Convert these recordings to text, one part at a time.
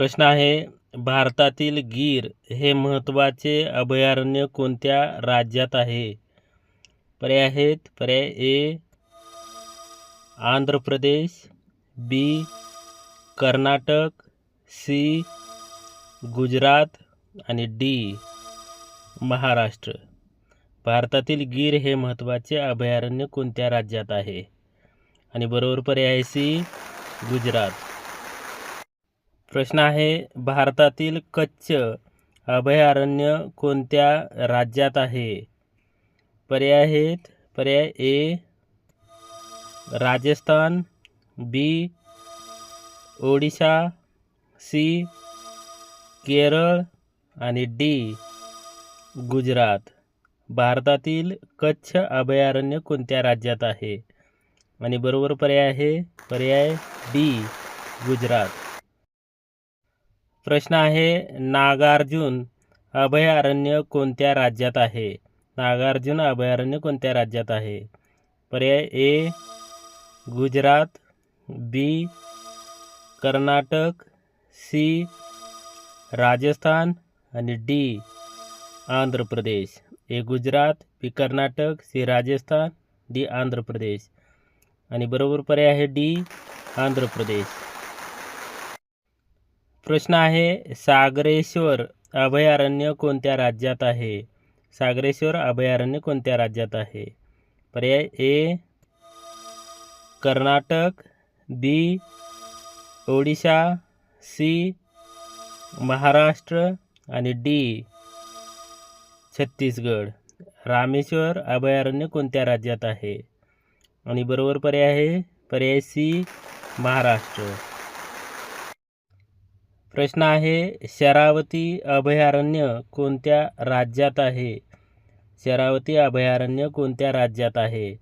प्रश्न आहे भारतातील गीर हे महत्त्वाचे अभयारण्य कोणत्या राज्यात आहे? पर्याय आहेत पर्याय A Andhra Pradesh B Karnataka C Gujarat आणि डी महाराष्ट्र. भारतातील गीर हे महत्त्वाचे अभयारण्य कोणत्या राज्यात आहे? आणि बरोबर पर्याय सी गुजरात. प्रश्न आहे भारतातील कच्छ अभयारण्य कोणत्या राज्यात आहे? पर्याय आहेत पर्याय A Rajasthan B Odisha C Kerala आणि डी गुजरात. भारतातील कच्छ अभयारण्य कोणत्या राज्यात आहे? आणि बरोबर पर्याय आहे पर्याय डी गुजरात. प्रश्न आहे नागार्जुन अभयारण्य कोणत्या राज्यात आहे? नागार्जुन अभयारण्य कोणत्या राज्यात आहे? पर्याय A Gujarat B Karnataka C Rajasthan आणि D Andhra Pradesh. A Gujarat B Karnataka C Rajasthan D Andhra Pradesh. आणि बरोबर पर्याय आहे डी आंध्र प्रदेश. प्रश्न आहे सागरेश्वर अभयारण्य कोणत्या राज्यात आहे? सागरेश्वर अभयारण्य कोणत्या राज्यात आहे? पर्याय A Karnataka B Odisha C Maharashtra आणि डी छत्तीसगड. रामेश्वर अभयारण्य कोणत्या राज्यात आहे? आणि बरोबर पर्याय आहे पर्याय सी महाराष्ट्र. प्रश्न आहे शरावती अभयारण्य कोणत्या राज्यात आहे? शरावती अभयारण्य कोणत्या राज्यात आहे?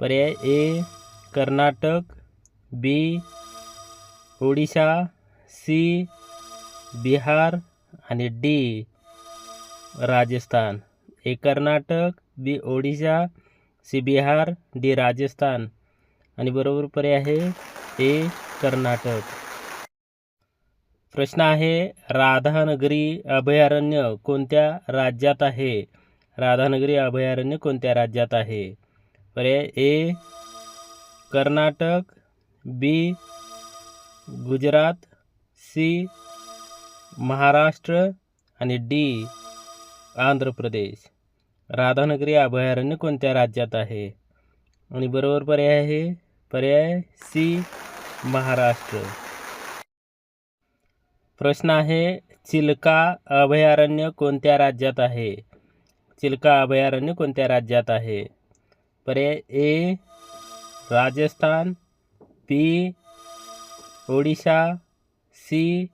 पर्याय A Karnataka B Odisha C Bihar आणि D Rajasthan. A Karnataka B Odisha C Bihar D Rajasthan. आणि बरोबर पर्याय आहे ए कर्नाटक. प्रश्न आहे राधानगरी अभयारण्य कोणत्या राज्यात आहे? राधानगरी अभयारण्य कोणत्या राज्यात आहे? पर्याय A Karnataka B Gujarat C Maharashtra आणि डी आंध्र प्रदेश. राधानगरी अभयारण्य कोणत्या राज्यात आहे? आणि बरोबर पर्याय आहे पर्याय सी महाराष्ट्र. प्रश्न आहे चिलका अभयारण्य कोणत्या राज्यात आहे? चिलका अभयारण्य कोणत्या राज्यात आहे? पर्याय A Rajasthan B Odisha C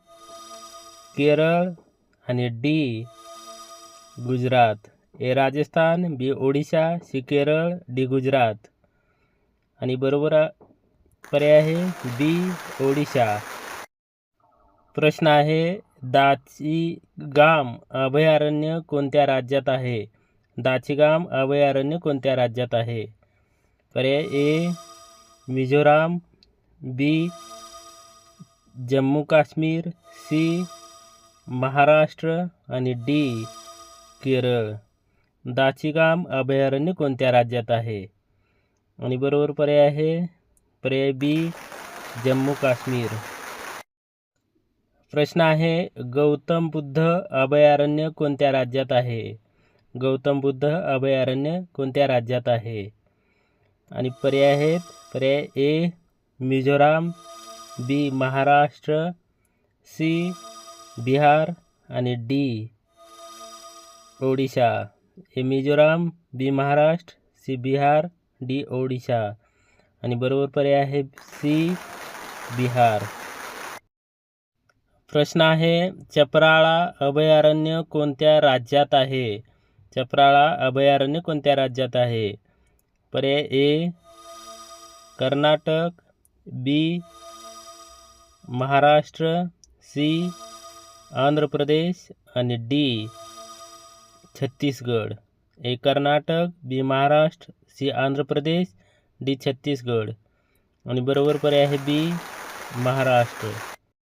Kerala आणि D Gujarat. A Rajasthan B Odisha C Kerala D Gujarat. आणि बरोबर पर्याय आहे बी ओडिशा. प्रश्न आहे दाचीगाम अभयारण्य कोणत्या राज्यात आहे? दाचीगाम अभयारण्य कोणत्या राज्यात आहे? पर्याय A Mizoram B Jammu Kashmir C Maharashtra आणि डी केरळ. दाचीगाम अभयारण्य कोणत्या राज्यात आहे? आणि बरोबर पर्याय आहे पर्याय बी जम्मू काश्मीर. प्रश्न आहे गौतम बुद्ध अभयारण्य कोणत्या राज्यात आहे? गौतम बुद्ध अभयारण्य कोणत्या राज्यात आहे? आणि पर्याय आहेत पर्याय A Mizoram B Maharashtra C Bihar आणि D Odisha. A Mizoram B Maharashtra C Bihar D Odisha. आणि बरोबर पर्याय आहे सी बिहार. प्रश्न आहे चपराळा अभयारण्य कोणत्या राज्यात आहे? चपराळा अभयारण्य कोणत्या राज्यात आहे? पर्याय A Karnataka B Maharashtra C Andhra Pradesh आणि D Chhattisgarh. A Karnataka B Maharashtra C Andhra Pradesh D Chhattisgarh. आणि बरोबर पर्याय आहे बी महाराष्ट्र.